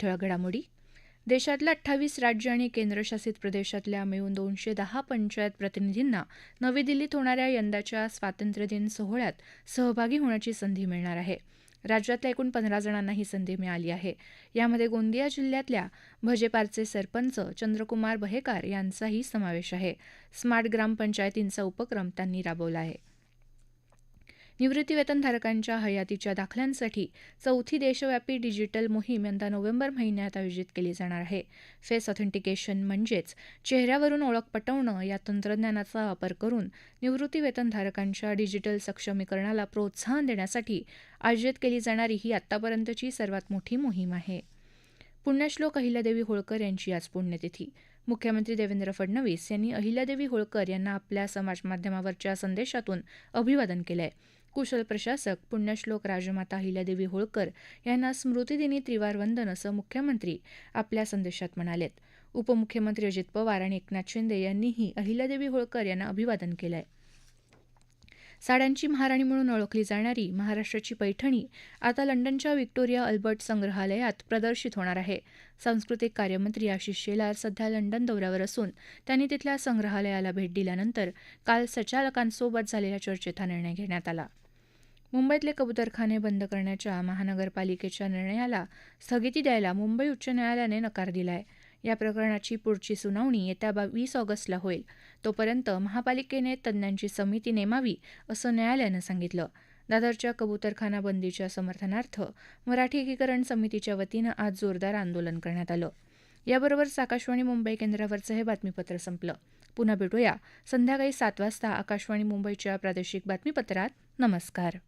ठळक घडामोडी. देशातल्या अठ्ठावीस राज्य आणि केंद्रशासित प्रदेशातल्या मिळून दोनशे दहा पंचायत प्रतिनिधींना नवी दिल्लीत होणाऱ्या यंदाच्या स्वातंत्र्यदिन सोहळ्यात सहभागी होण्याची संधी मिळणार आहे. राज्यातल्या एकूण पंधरा जणांना ही संधी मिळाली आहे. यामध्ये गोंदिया जिल्ह्यातल्या भजेपारचे सरपंच चंद्रकुमार बहेकार यांचाही समावेश आहे. स्मार्ट ग्रामपंचायतींचा उपक्रम त्यांनी राबवला आहे. निवृत्तीवेतनधारकांच्या हयातीच्या दाखल्यांसाठी चौथी देशव्यापी डिजिटल मोहीम यंदा नोव्हेंबर महिन्यात आयोजित केली जाणार आहे. फेस ऑथेंटिकेशन म्हणजेच चेहऱ्यावरून ओळख पटवणं या तंत्रज्ञानाचा वापर करून निवृत्तीवेतनधारकांच्या डिजिटल सक्षमीकरणाला प्रोत्साहन देण्यासाठी आयोजित केली जाणारी ही आत्तापर्यंतची सर्वात मोठी मोहीम आहे. पुण्यश्लोक अहिल्यादेवी होळकर यांची आज पुण्यतिथी. मुख्यमंत्री देवेंद्र फडणवीस यांनी अहिल्यादेवी होळकर यांना आपल्या समाजमाध्यमावरच्या संदेशातून अभिवादन केलं आहे कुशल प्रशासक पुण्यश्लोक राजमाता अहिल्यादेवी होळकर यांना स्मृतिदिनी त्रिवार वंदन असं मुख्यमंत्री आपल्या संदेशात म्हणालेत. उपमुख्यमंत्री अजित पवार आणि एकनाथ शिंदे यांनीही अहिल्यादेवी होळकर यांना अभिवादन केलं आहे साड्यांची महाराणी म्हणून ओळखली जाणारी महाराष्ट्राची पैठणी आता लंडनच्या व्हिक्टोरिया अल्बर्ट संग्रहालयात प्रदर्शित होणार आहे. सांस्कृतिक कार्यमंत्री आशिष शेलार सध्या लंडन दौऱ्यावर असून त्यांनी तिथल्या संग्रहालयाला भेट दिल्यानंतर काल संचालकांसोबत झालेल्या चर्चेत हा निर्णय घेण्यात आला. मुंबईतले कबुतरखाने बंद करण्याच्या महानगरपालिकेच्या निर्णयाला स्थगिती द्यायला मुंबई उच्च न्यायालयाने नकार दिलाय. या प्रकरणाची पुढची सुनावणी येत्या वीस ऑगस्टला होईल. तोपर्यंत महापालिकेने तज्ज्ञांची समिती नेमावी असं न्यायालयानं सांगितलं. दादरच्या कबुतरखाना बंदीच्या समर्थनार्थ मराठी एकीकरण समितीच्या वतीनं आज जोरदार आंदोलन करण्यात आलं. याबरोबरच आकाशवाणी मुंबई केंद्रावरचं हे बातमीपत्र संपलं. पुन्हा भेटूया संध्याकाळी सात वाजता आकाशवाणी मुंबईच्या प्रादेशिक बातमीपत्रात. नमस्कार.